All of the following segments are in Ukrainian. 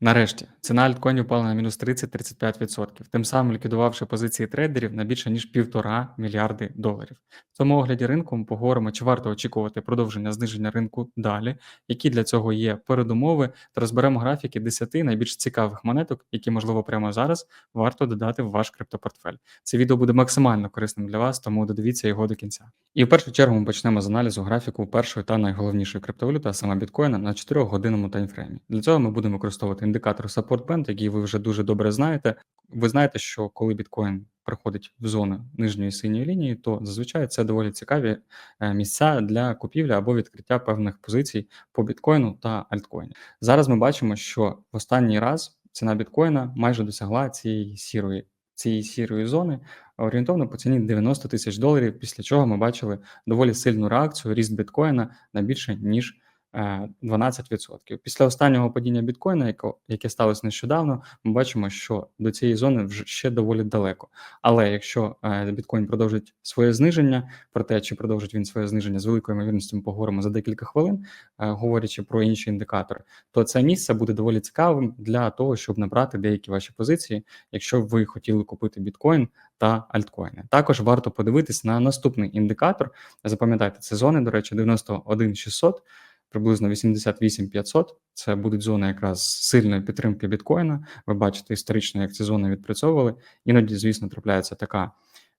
Нарешті, ціна альткоїнів впала на мінус 30-35%, тим самим ліквідувавши позиції трейдерів на більше ніж півтора мільярди доларів. В цьому огляді ринку ми поговоримо, чи варто очікувати продовження зниження ринку далі, які для цього є передумови, та розберемо графіки 10 найбільш цікавих монеток, які, можливо, прямо зараз варто додати в ваш криптопортфель. Це відео буде максимально корисним для вас, тому додивіться його до кінця. І в першу чергу ми почнемо з аналізу графіку першої та найголовнішої криптовалюти, а саме біткоїна, на 4-годинному таймфреймі. Для цього ми будемо використовувати індикатор Support Band, який ви вже дуже добре знаєте. Ви знаєте, що коли біткоін приходить в зону нижньої синьої лінії, то зазвичай це доволі цікаві е, місця для купівлі або відкриття певних позицій по біткоїну та альткоїні. Зараз ми бачимо, що в останній раз ціна біткоїна майже досягла цієї сірої. Цієї сірої зони орієнтовно по ціні 90 тисяч доларів. Після чого ми бачили доволі сильну реакцію ріст біткоїна на більше ніж 12%. Після останнього падіння біткоїна, яке сталося нещодавно, ми бачимо, що до цієї зони вже ще доволі далеко. Але якщо е, біткоін продовжить своє зниження, про те, чи продовжить він своє зниження з великою ймовірністю, ми поговоримо за декілька хвилин, е, говорячи про інші індикатори, то це місце буде доволі цікавим для того, щоб набрати деякі ваші позиції, якщо ви хотіли купити біткоін та альткоїни. Також варто подивитись на наступний індикатор. Запам'ятайте, це зони, до речі, 91600 приблизно 88 500. Це будуть зони якраз сильної підтримки біткоїна. Ви бачите історично, як ці зони відпрацьовували. Іноді, звісно, трапляється така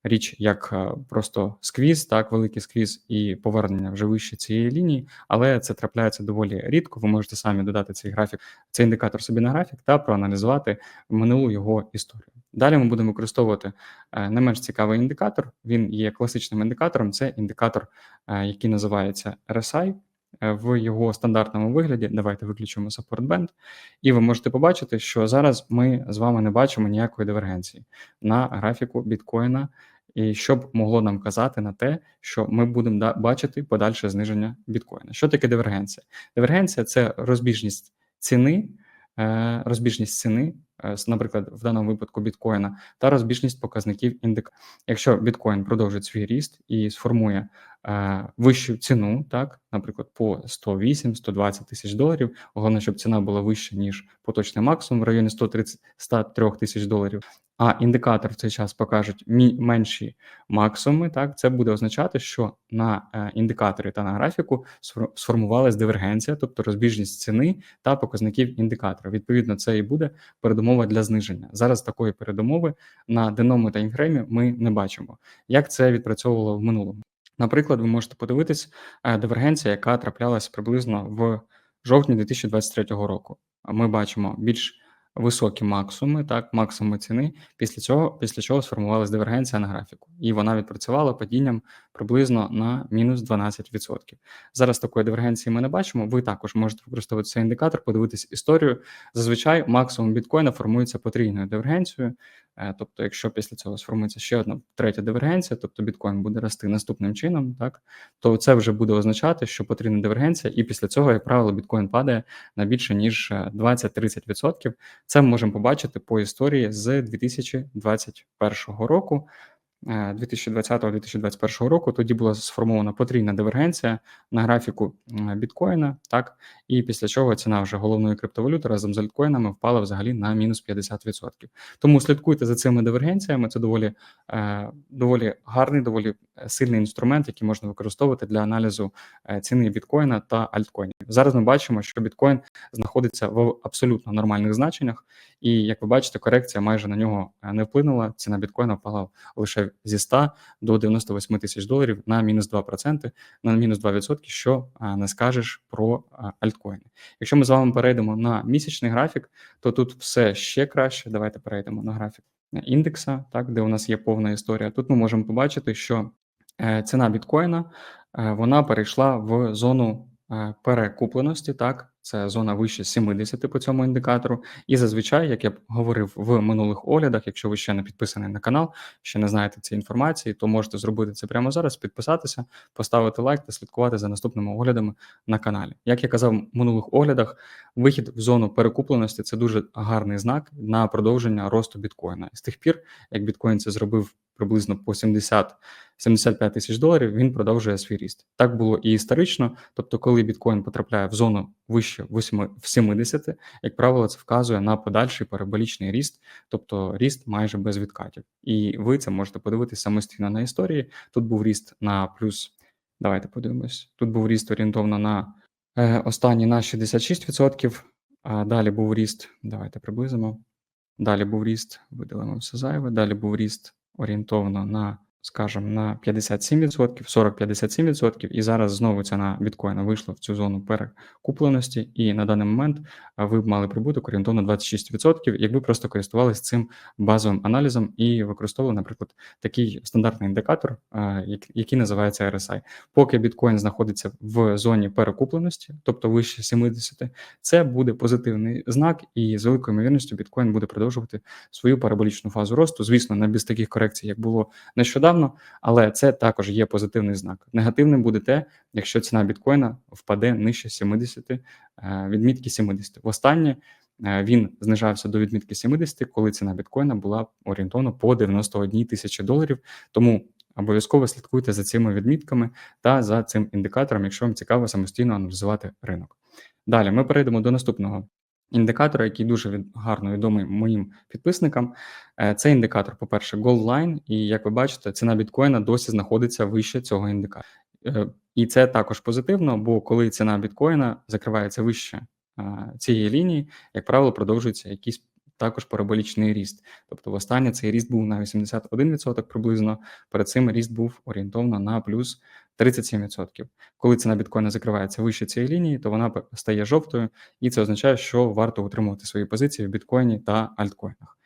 річ, як е, просто сквіз, так, великий сквіз і повернення вже вище цієї лінії, але це трапляється доволі рідко. Ви можете самі додати цей графік, цей індикатор собі на графік та проаналізувати минулу його історію. Далі ми будемо використовувати е, не менш цікавий індикатор. Він є класичним індикатором. Це індикатор, е, який називається RSI. Е, в його стандартному вигляді. Давайте виключимо Support Band, і ви можете побачити, що зараз ми з вами не бачимо ніякої дивергенції на графіку біткоїна, і що б могло нам казати на те, що ми будемо бачити подальше зниження біткоїна. Що таке дивергенція? Дивергенція це розбіжність ціни. Е, розбіжність ціни, е, наприклад, в даному випадку біткоїна, та розбіжність показників індика. Якщо біткоін продовжить свій ріст і сформує вищу ціну, так, наприклад, по 108-120 тисяч доларів, головне, щоб ціна була вища, ніж поточний максимум в районі 130-103 тисяч доларів, а індикатор в цей час покажуть менші максимуми, так це буде означати, що на е, індикаторі та на графіку сформувалась дивергенція, тобто розбіжність ціни та показників індикатора. Відповідно, це і буде передумова для зниження. Зараз такої передумови на денному таймфреймі ми не бачимо. Як це відпрацьовувало в минулому? Наприклад, ви можете подивитись е, дивергенція, яка траплялась приблизно в жовтні 2023 року. Ми бачимо більш високі максимуми, так, максимуми ціни. Після цього після чого сформувалася дивергенція на графіку, і вона відпрацювала падінням приблизно на мінус 12%. Зараз такої дивергенції ми не бачимо. Ви також можете використовувати цей індикатор, подивитись історію. Зазвичай максимум біткоїна формується потрійною дивергенцією. Е, тобто, якщо після цього сформується ще одна третя дивергенція, тобто біткоін буде рости наступним чином, так то це вже буде означати, що потрібна дивергенція, і після цього, як правило, біткоін падає на більше ніж 20-30%. Е, це ми можемо побачити по історії з 2021 року. 2020-2021 е, року тоді була сформована потрійна дивергенція на графіку біткоїна, так і після чого ціна вже головної криптовалюти разом з альткоїнами впала взагалі на мінус 50%. Тому слідкуйте за цими дивергенціями. Це доволі е, доволі гарний, доволі е, сильний інструмент, який можна використовувати для аналізу ціни біткоїна та альткоїнів. Зараз ми бачимо, що біткоін знаходиться в абсолютно нормальних значеннях, і як ви бачите, корекція майже на нього не вплинула. Ціна біткоїна впала лише зі 100 до 98 тисяч доларів на мінус 2%, на мінус 2%, що не скажеш про альткоїни. Якщо ми з вами перейдемо на місячний графік, то тут все ще краще. Давайте перейдемо на графік індекса, так де у нас є повна історія. Тут ми можемо побачити, що е, ціна біткоїна е, вона перейшла в зону е, перекупленості, так це зона вище 70 по цьому індикатору. І зазвичай, як я говорив в минулих оглядах, якщо ви ще не підписані на канал, ще не знаєте цієї інформації, то можете зробити це прямо зараз, підписатися, поставити лайк та слідкувати за наступними оглядами на каналі. Як я казав в минулих оглядах, вихід в зону перекупленості це дуже гарний знак на продовження росту біткоїна. З тих пір, як біткоін це зробив приблизно по 70 75 тисяч доларів, він продовжує свій ріст. Так було і історично. Тобто, коли біткоін потрапляє в зону вище вище восьми- в 70, як правило, це вказує на подальший параболічний ріст, тобто ріст майже без відкатів. І ви це можете подивитися самостійно на історії. Тут був ріст на плюс. Давайте подивимось. Тут був ріст орієнтовно на е, останній на 66%, а далі був ріст. Давайте приблизимо. Далі був ріст, видалимо все зайве. Далі був ріст орієнтовно на, скажімо, на 57%, 40-57%. І зараз знову ціна біткоїна вийшла в цю зону перекупленості. І на даний момент ви б мали прибуток орієнтовно 26%, якби просто користувалися цим базовим аналізом і використовували, наприклад, такий стандартний індикатор, який називається RSI. Поки біткоін знаходиться в зоні перекупленості, тобто вище 70, це буде позитивний знак, і з великою ймовірністю біткоін буде продовжувати свою параболічну фазу росту. Звісно, не без таких корекцій, як було нещодавно, але це також є позитивний знак. Негативним буде те, якщо ціна біткоїна впаде нижче 70, е, відмітки 70. Востаннє е, він знижався до відмітки 70, коли ціна біткоїна була орієнтовно по 91 тисячі доларів. Тому обов'язково слідкуйте за цими відмітками та за цим індикатором, якщо вам цікаво самостійно аналізувати ринок. Далі ми перейдемо до наступного індикатора, який дуже від, гарно відомий моїм підписникам. Е, Це індикатор, по-перше, Gold Line, і як ви бачите, ціна біткоїна досі знаходиться вище цього індикатора. Е, І це також позитивно, бо коли ціна біткоїна закривається вище е, цієї лінії, як правило, продовжується якийсь також параболічний ріст. Тобто, востаннє цей ріст був на 81% приблизно. Перед цим ріст був орієнтовно на плюс 37%. Коли ціна біткоїна закривається вище цієї лінії, то вона стає жовтою, і це означає, що варто утримувати свої позиції в біткоїні та альткоїнах.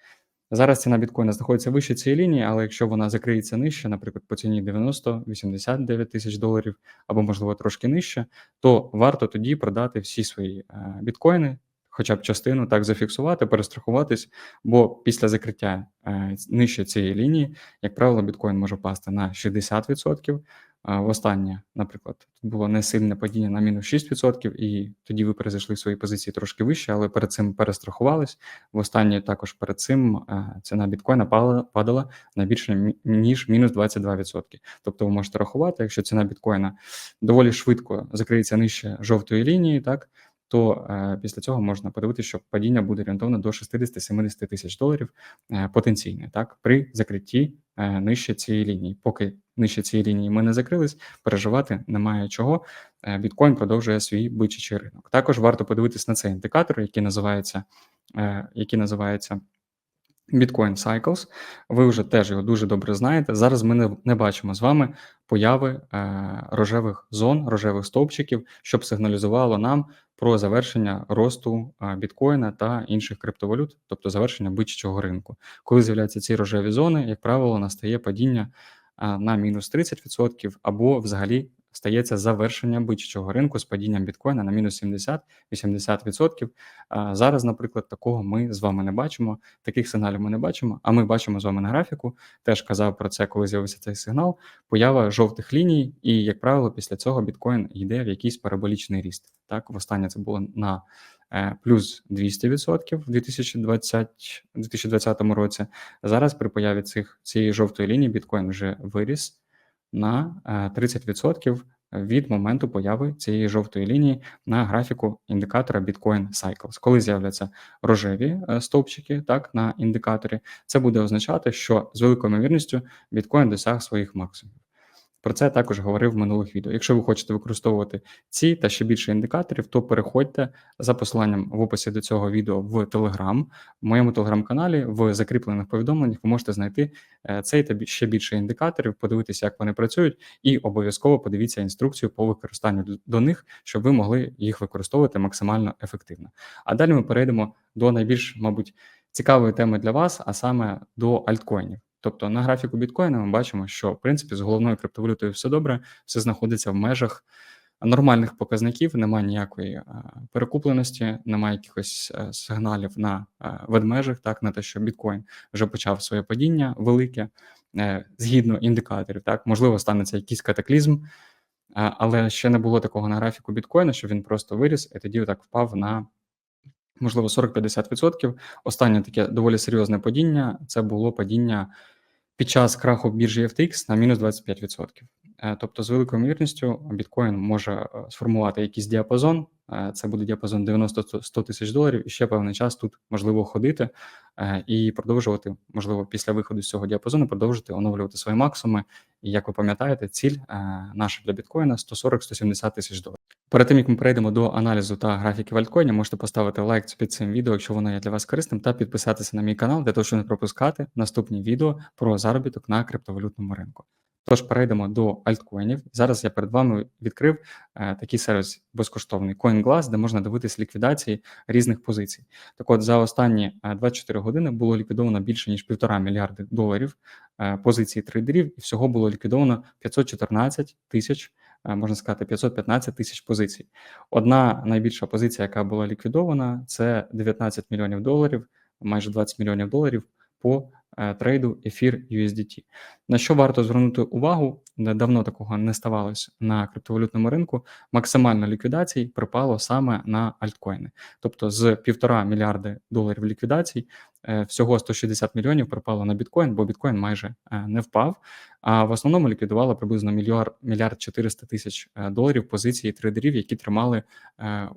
Зараз ціна біткоїна знаходиться вище цієї лінії, але якщо вона закриється нижче, наприклад, по ціні 90-89 тисяч доларів, або можливо трошки нижче, то варто тоді продати всі свої е, біткоїни, хоча б частину так зафіксувати, перестрахуватись, бо після закриття е, нижче цієї лінії, як правило, біткоін може впасти на 60%. Востаннє, наприклад, тут було не сильне падіння на мінус 6%, і тоді ви перезайшли свої позиції трошки вище, але перед цим перестрахувались. Востаннє також перед цим е, ціна біткоїна падала на більше ніж мінус 22%. Тобто ви можете рахувати, якщо ціна біткоїна доволі швидко закриється нижче жовтої лінії, так то е, після цього можна подивитися, що падіння буде орієнтовно до 60-70 тисяч доларів е, потенційне, так при закритті нижче цієї лінії. Поки нижче цієї лінії ми не закрились, переживати немає чого. Е, Біткоін продовжує свій бичачий ринок. Також варто подивитись на цей індикатор, який називається, е, який називається Bitcoin Cycles. Ви вже теж його дуже добре знаєте. Зараз ми не, не бачимо з вами появи е, рожевих зон, рожевих стовпчиків, щоб сигналізувало нам про завершення росту біткоїна та інших криптовалют, тобто завершення бичачого ринку. Коли з'являються ці рожеві зони, як правило, настає падіння на мінус 30% або взагалі стається завершення бичачого ринку з падінням біткоїна на мінус 70-80%. А Зараз, наприклад, такого ми з вами не бачимо, таких сигналів ми не бачимо, а ми бачимо з вами на графіку. Теж казав про це, коли з'явився цей сигнал. Поява жовтих ліній, і, як правило, після цього біткоін йде в якийсь параболічний ріст. Так, востаннє це було на е, плюс 200% в 2020, 2020 році. Зараз при появі цих цієї жовтої лінії біткоін вже виріс на е, 30% від моменту появи цієї жовтої лінії на графіку індикатора Bitcoin Cycles. Коли з'являться рожеві е, стовпчики так, на індикаторі, це буде означати, що з великою ймовірністю біткоін досяг своїх максимумів. Про це я також говорив в минулих відео. Якщо ви хочете використовувати ці та ще більше індикаторів, то переходьте за посиланням в описі до цього відео в Telegram. В моєму телеграм-каналі в закріплених повідомленнях ви можете знайти е, цей та ще більше індикаторів, подивитися, як вони працюють, і обов'язково подивіться інструкцію по використанню до них, щоб ви могли їх використовувати максимально ефективно. А далі ми перейдемо до найбільш, мабуть, цікавої теми для вас, а саме до альткоїнів. Тобто на графіку біткоїна ми бачимо, що в принципі з головною криптовалютою все добре, все знаходиться в межах нормальних показників, немає ніякої е, перекупленості, немає якихось е, сигналів на е, ведмежах, так на те, що біткоін вже почав своє падіння велике, згідно індикаторів. Так, можливо, станеться якийсь катаклізм, але ще не було такого на графіку біткоїна, що він просто виріс і тоді так впав на. Можливо, 40-50%. Останнє таке доволі серйозне падіння це було падіння під час краху біржі FTX на мінус 25%. Е, тобто, з великою ймовірністю біткоін може е, сформувати якийсь діапазон. Е, це буде діапазон 90-100 тисяч доларів, і ще певний час тут можливо ходити і продовжувати, можливо, після виходу з цього діапазону продовжити оновлювати свої максимуми. І як ви пам'ятаєте, ціль наша для біткоїна 140-170 тисяч доларів. Перед тим як ми перейдемо до аналізу та графіки валькоїнів, можете поставити лайк під цим відео, якщо воно є для вас корисним, та підписатися на мій канал для того, щоб не пропускати наступні відео про заробіток на криптовалютному ринку. Тож перейдемо до альткоїнів. Зараз я перед вами відкрив е, такий сервіс безкоштовний CoinGlass, де можна дивитись ліквідації різних позицій. Так от за останні 24 е, години було ліквідовано більше ніж півтора мільярди доларів е, позицій трейдерів, і всього було ліквідовано 514 тисяч. Е, можна сказати, 515 тисяч позицій. Одна найбільша позиція, яка була ліквідована, це 19 мільйонів доларів, майже 20 мільйонів доларів по трейду ефір USDT. На що варто звернути увагу? Давно такого не ставалось на криптовалютному ринку. Максимально ліквідацій припало саме на альткоїни. Тобто з півтора мільярди доларів ліквідацій е, всього 160 мільйонів припало на біткоін, бо біткоін майже е, не впав. А в основному ліквідувало приблизно мільярд мільярд 400 тисяч доларів позиції трейдерів, які тримали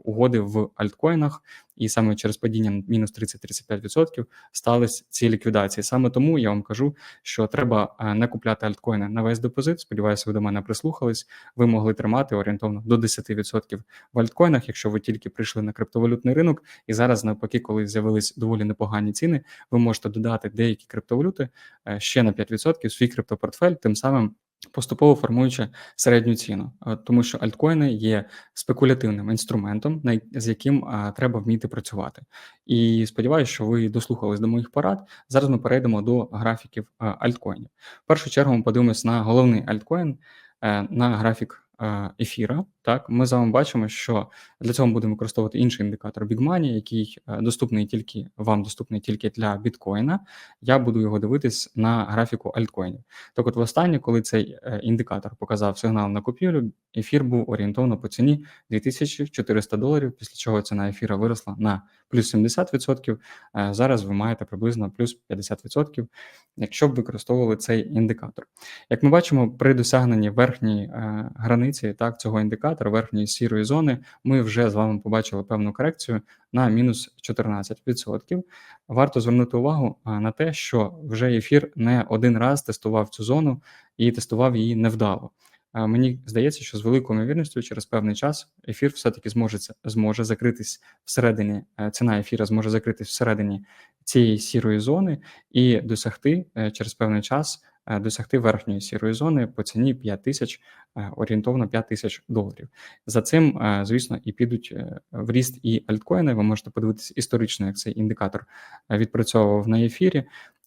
угоди в альткоїнах, і саме через падіння мінус 30-35% стались ці ліквідації. Саме тому я вам кажу, що треба е, не купляти альткоїни на весь депозит. Сподіваюся, ви до мене прислухались. Ви могли тримати орієнтовно до 10% в альткоїнах, якщо ви тільки прийшли на криптовалютний ринок. І зараз, навпаки, коли з'явились доволі непогані ціни, ви можете додати деякі криптовалюти е, ще на 5% в свій криптопортфель, тим самим поступово формуючи середню ціну, е, тому що альткоїни є спекулятивним інструментом, з яким треба вміти працювати. І сподіваюся, що ви дослухались до моїх порад. Зараз ми перейдемо до графіків альткоїнів. В першу чергу ми подивимось на головний альткоін, е, на графік Е, ефіра. Так, ми з вами бачимо, що для цього будемо використовувати інший індикатор Big Money, який е, доступний тільки вам доступний тільки для біткоїна. Я буду його дивитись на графіку альткоїнів. Так, от востаннє, коли цей е, індикатор показав сигнал на купівлю, ефір був орієнтовно по ціні 2400 доларів, після чого ціна ефіра виросла на плюс 70%. Зараз ви маєте приблизно плюс 50%, якщо б використовували цей індикатор. Як ми бачимо, при досягненні верхньої границі так цього індикатора верхньої сірої зони, ми вже з вами побачили певну корекцію на мінус 14%. Варто звернути увагу на те, що вже ефір не один раз тестував цю зону і тестував її невдало. Мені здається, що з великою ймовірністю через певний час ефір все-таки зможе зможе закритись всередині, ціна ефіра зможе закритись всередині цієї сірої зони і досягти е, через певний час досягти верхньої сірої зони по ціні 5 тисяч, е, орієнтовно 5 тисяч доларів. За цим, е, звісно, і підуть в ріст і альткоїни. Ви можете подивитися історично, як цей індикатор відпрацьовував на ефірі.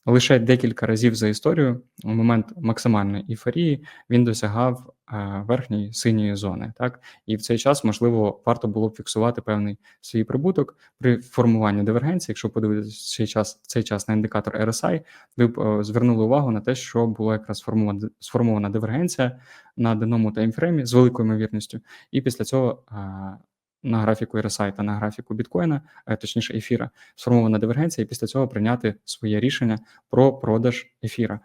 Лише декілька разів за історію, у момент максимальної ейфорії, він досягав е, верхньої синьої зони. Так і в цей час можливо варто було б фіксувати певний свій прибуток при формуванні дивергенції. Якщо подивитися цей час цей час на індикатор RSI, ви б е, звернули увагу на те, що була якраз сформована сформована дивергенція на даному таймфреймі з великою ймовірністю, і після цього. На графіку RSI та на графіку біткоїна, е, точніше ефіра, сформована дивергенція, і після цього прийняти своє рішення про продаж ефіра.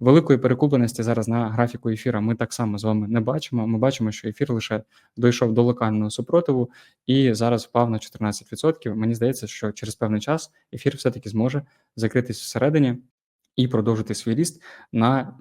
Великої перекупленості зараз на графіку ефіра ми так само з вами не бачимо. Ми бачимо, що ефір лише дійшов до локального супротиву і зараз впав на 14%. Мені здається, що через певний час ефір все-таки зможе закритись всередині і продовжити свій ріст на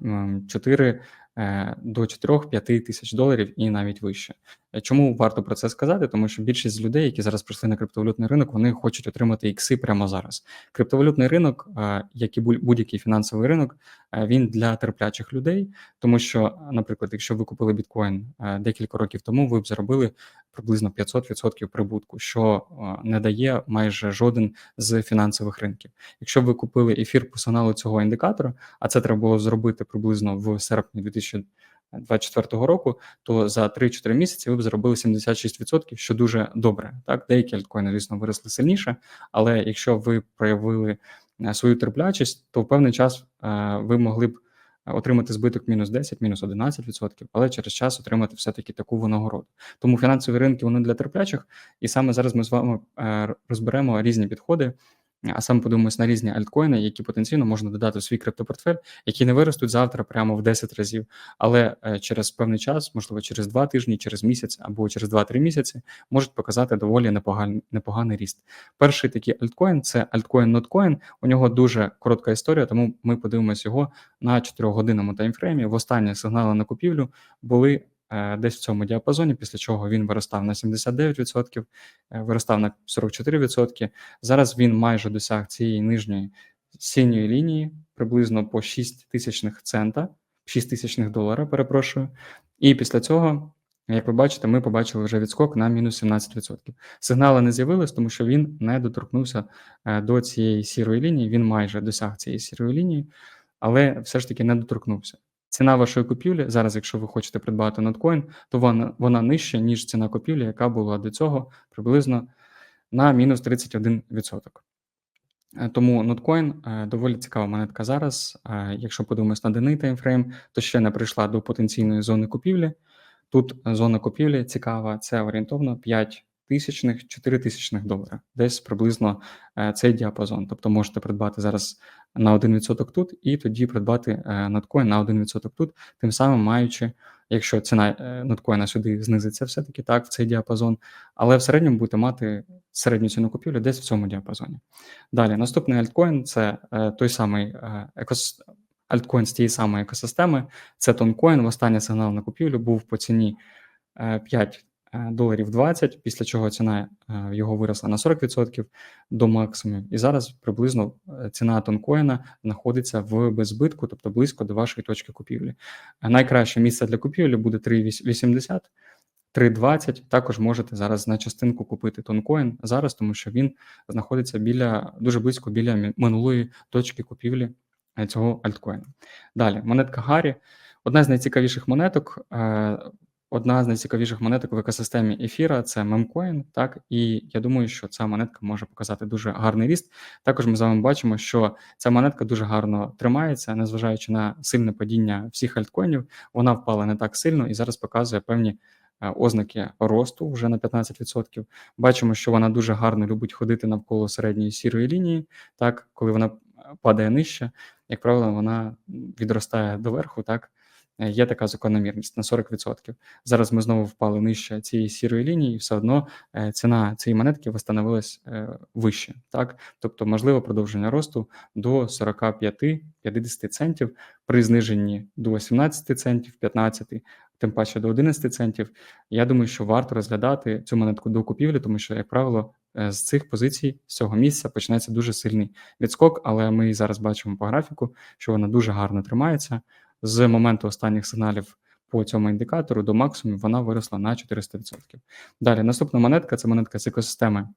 4 Е, до 4-5 тисяч доларів і навіть вище. Е, чому варто про це сказати? Тому що більшість людей, які зараз прийшли на криптовалютний ринок, вони хочуть отримати ікси прямо зараз. Криптовалютний ринок, е, як і будь-який фінансовий ринок, він для терплячих людей, тому що, наприклад, якщо ви купили біткоін декілька років тому, ви б заробили приблизно 500% прибутку, що не дає майже жоден з фінансових ринків. Якщо б ви купили ефір по сигналу цього індикатора, а це треба було зробити приблизно в серпні 2020 2024 року, то за 3-4 місяці ви б зробили 76%, що дуже добре. Так, деякі альткоїни, звісно, виросли сильніше, але якщо ви проявили е, свою терплячість, то в певний час е, ви могли б отримати збиток мінус 10, мінус 11%, але через час отримати все-таки таку винагороду. Тому фінансові ринки вони для терплячих, і саме зараз ми з вами е, розберемо різні підходи а саме подивимось на різні альткоїни, які потенційно можна додати в свій криптопортфель, які не виростуть завтра прямо в 10 разів, але е, через певний час, можливо, через 2 тижні, через місяць або через 2-3 місяці, можуть показати доволі непоганий, непоганий ріст. Перший такий альткоін це альткоін Notcoin. У нього дуже коротка історія, тому ми подивимося його на 4-годинному таймфреймі. В останні сигнали на купівлю були десь в цьому діапазоні, після чого він виростав на 79%, е, виростав на 44%. Зараз він майже досяг цієї нижньої синьої лінії, приблизно по 6 тисячних цента, 6 тисячних долара, перепрошую. І після цього, як ви бачите, ми побачили вже відскок на мінус 17%. Сигнали не з'явились, тому що він не доторкнувся е, до цієї сірої лінії, він майже досяг цієї сірої лінії, але все ж таки не доторкнувся. Ціна вашої купівлі зараз, якщо ви хочете придбати ноткоін, то вона вона нижча, ніж ціна купівлі, яка була до цього приблизно на мінус 31%. Е, тому ноткоін е, доволі цікава монетка зараз. Е, якщо подивимось на денний таймфрейм, то ще не прийшла до потенційної зони купівлі. Тут зона купівлі цікава, це орієнтовно 5 тисячних, 4 тисячних доларів. Десь приблизно цей діапазон. Тобто можете придбати зараз на 1% тут, і тоді придбати е, ноткоін на 1% тут, тим самим маючи, якщо ціна е, ноткоїна сюди знизиться, все-таки так, в цей діапазон, але в середньому будете мати середню ціну купівлі десь в цьому діапазоні. Далі, наступний альткоін це е, той самий екос... альткоін з тієї самої екосистеми, це тонкоін. Останній сигнал на купівлю був по ціні 5 Е, доларів 20, після чого ціна е, його виросла на 40% до максимуму. І зараз приблизно е, ціна тонкоїна знаходиться в беззбитку, тобто близько до вашої точки купівлі. Найкраще місце для купівлі буде 3,80. 3,20 також можете зараз на частинку купити тонкоін зараз, тому що він знаходиться біля дуже близько біля минулої точки купівлі цього альткоїна. Далі монетка Гаррі. Одна з найцікавіших монеток. Одна з найцікавіших монеток в екосистемі ефіра це мемкоін. Так і я думаю, що ця монетка може показати дуже гарний ріст. Також ми з вами бачимо, що ця монетка дуже гарно тримається, незважаючи на сильне падіння всіх альткоїнів. Вона впала не так сильно і зараз показує певні е, ознаки росту вже на 15%. Бачимо, що вона дуже гарно любить ходити навколо середньої сірої лінії. Так, коли вона падає нижче, як правило, вона відростає доверху. так. Е, є така закономірність на 40%. Зараз ми знову впали нижче цієї сірої лінії, і все одно е, ціна цієї монетки встановилась е, вище. Так, тобто можливо продовження росту до 45-50 центів при зниженні до 17 центів, 15, тим паче до 11 центів. Я думаю, що варто розглядати цю монетку до купівлі, тому що, як правило, з цих позицій, з цього місця почнеться дуже сильний відскок, але ми зараз бачимо по графіку, що вона дуже гарно тримається з моменту останніх сигналів по цьому індикатору до максимуму вона виросла на 400%. Далі наступна монетка це монетка з екосистеми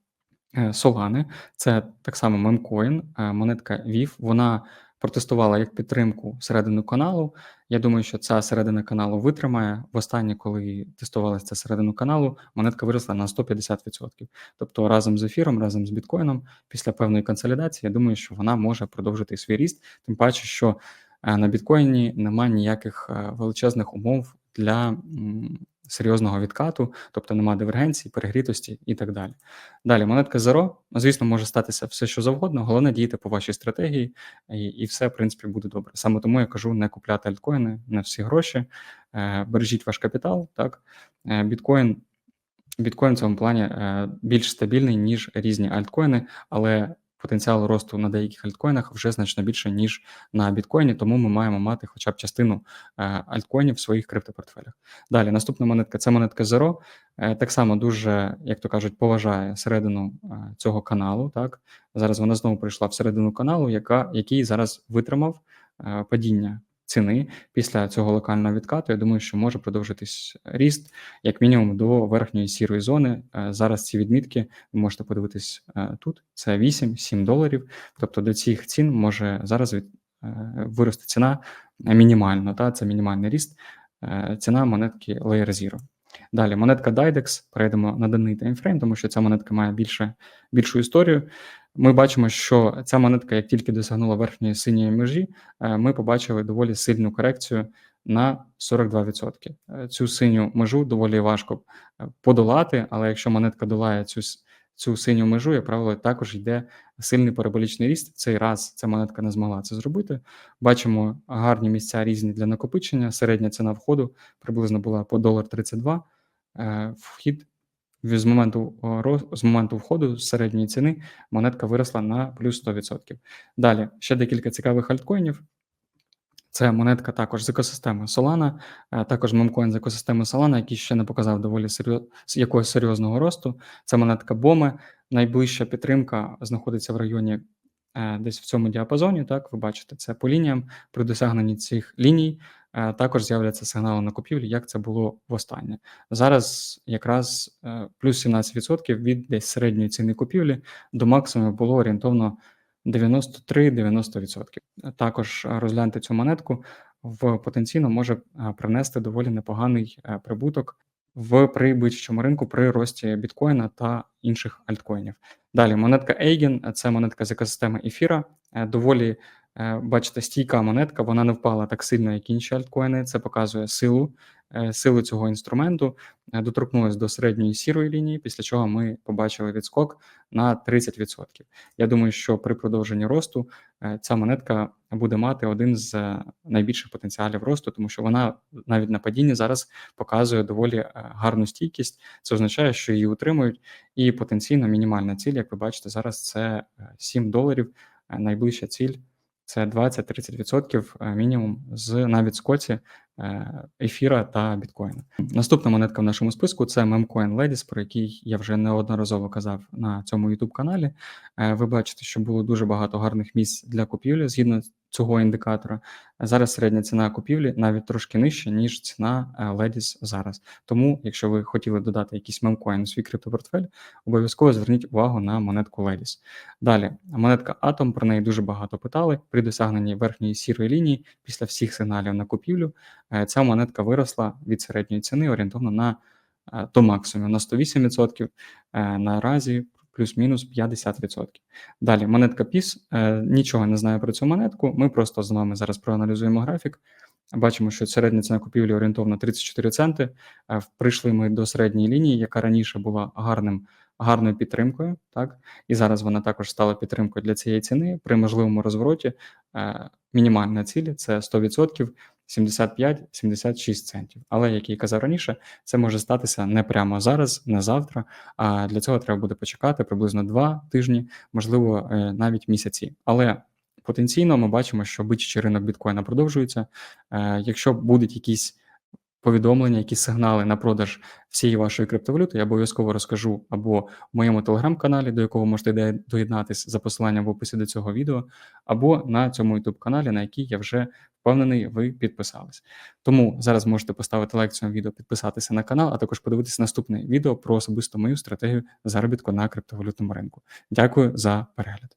е, Solana, це так само мемкоін, е, монетка VIF, вона протестувала як підтримку середину каналу. Я думаю, що ця середина каналу витримає. Востаннє, коли тестувалася ця середину каналу, монетка виросла на 150%. Тобто разом з ефіром, разом з біткоїном, після певної консолідації, я думаю, що вона може продовжити свій ріст, тим паче, що на біткоїні немає ніяких е, величезних умов для серйозного відкату, тобто немає дивергенції, перегрітості і так далі. Далі, монетка Zero, звісно, може статися все, що завгодно, головне діяти по вашій стратегії, і і все, в принципі, буде добре. Саме тому я кажу, не купляти альткоїни на всі гроші, е, бережіть ваш капітал. Так, Біткоін. Біткоін в цьому плані більш стабільний, ніж різні альткоїни, але потенціал росту на деяких альткоїнах вже значно більше, ніж на біткоїні, тому ми маємо мати хоча б частину е, альткоїнів в своїх криптопортфелях. Далі, наступна монетка це монетка Zero. Е, так само дуже, як то кажуть, поважає середину е, цього каналу. Так Зараз вона знову прийшла в середину каналу, яка, який зараз витримав падіння ціни після цього локального відкату. Я думаю, що може продовжитись ріст як мінімум до верхньої сірої зони. Е, зараз ці відмітки ви можете подивитись е, тут. Це 8-7 доларів. Тобто до цих цін може зараз від е, вирости ціна мінімально. Та це мінімальний ріст. Ціна монетки Layer Zero. Далі монетка Dydex, перейдемо на даний таймфрейм, тому що ця монетка має більше, більшу історію. Ми бачимо, що ця монетка, як тільки досягнула верхньої синьої межі, е, ми побачили доволі сильну корекцію на 42%. Е, цю синю межу доволі важко е, подолати, але якщо монетка долає цю цю синю межу, як правило, також йде сильний параболічний ріст. Цей раз ця монетка не змогла це зробити. Бачимо гарні місця різні для накопичення. Середня ціна входу приблизно була по долар 32. Е, Вхід з моменту з моменту входу з середньої ціни монетка виросла на плюс 100%. Далі ще декілька цікавих альткоїнів. Це монетка також з екосистеми Solana, е, також мемкоін з екосистеми Solana, який ще не показав доволі серйоз... якогось серйозного росту. Це монетка Боме. Найближча підтримка знаходиться в районі е, десь в цьому діапазоні. Так, ви бачите, це по лініям. При досягненні цих ліній е, також з'являться сигнали на купівлі, як це було востаннє. Зараз якраз е, плюс 17% від десь середньої ціни купівлі до максимуму було орієнтовно 93-90%. Також е, розгляньте цю монетку в потенційно може е, привнести доволі непоганий е, прибуток в прибиччому ринку при рості біткоїна та інших альткоїнів. Далі монетка Eigen – це монетка з екосистеми ефіра. Е, Доволі е, бачите, стійка монетка, вона не впала так сильно, як інші альткоїни. Це показує силу, е, силу цього інструменту. Е, Доторкнулась до середньої сірої лінії, після чого ми побачили відскок на 30%. Я думаю, що при продовженні росту е, ця монетка буде мати один з е, найбільших потенціалів росту, тому що вона навіть на падінні зараз показує доволі е, гарну стійкість. Це означає, що її утримують, і потенційно мінімальна ціль, як ви бачите, зараз це е, 7 доларів. Е, Найближча ціль це 20-30% е, мінімум з навіть відскоці е, ефіра та біткоїна. Наступна монетка в нашому списку це Memcoin Ladies, про який я вже неодноразово казав на цьому youtube каналі. Е, Ви бачите, що було дуже багато гарних місць для купівлі згідно цього індикатора. Зараз середня ціна купівлі навіть трошки нижча, ніж ціна е, Ladies зараз. Тому, якщо ви хотіли додати якийсь мемкоін у свій криптопортфель, обов'язково зверніть увагу на монетку Ladies. Далі, монетка Atom, про неї дуже багато питали. При досягненні верхньої сірої лінії після всіх сигналів на купівлю е, ця монетка виросла від середньої ціни орієнтовно на е, до максимуму на 108%, е, наразі плюс-мінус 50%. Далі монетка PIS. Е, Нічого не знаю про цю монетку. Ми просто з вами зараз проаналізуємо графік. Бачимо, що середня ціна купівлі орієнтовно 34 центи. Е, Прийшли ми до середньої лінії, яка раніше була гарним, гарною підтримкою. Так і зараз вона також стала підтримкою для цієї ціни. При можливому розвороті е, мінімальна ціль це 100%. 75-76 центів. Але, як я казав раніше, це може статися не прямо зараз, не завтра. А для цього треба буде почекати приблизно 2 тижні, можливо, е, навіть місяці. Але потенційно ми бачимо, що бичачий ринок біткоїна продовжується. Е, Якщо будуть якісь повідомлення, якісь сигнали на продаж всієї вашої криптовалюти, я обов'язково розкажу або в моєму телеграм-каналі, до якого можете доєднатись за посиланням в описі до цього відео, або на цьому youtube каналі, на який я вже впевнений, ви підписались. Тому зараз можете поставити лайк цьому відео, підписатися на канал, а також подивитися наступне відео про особисто мою стратегію заробітку на криптовалютному ринку. Дякую за перегляд.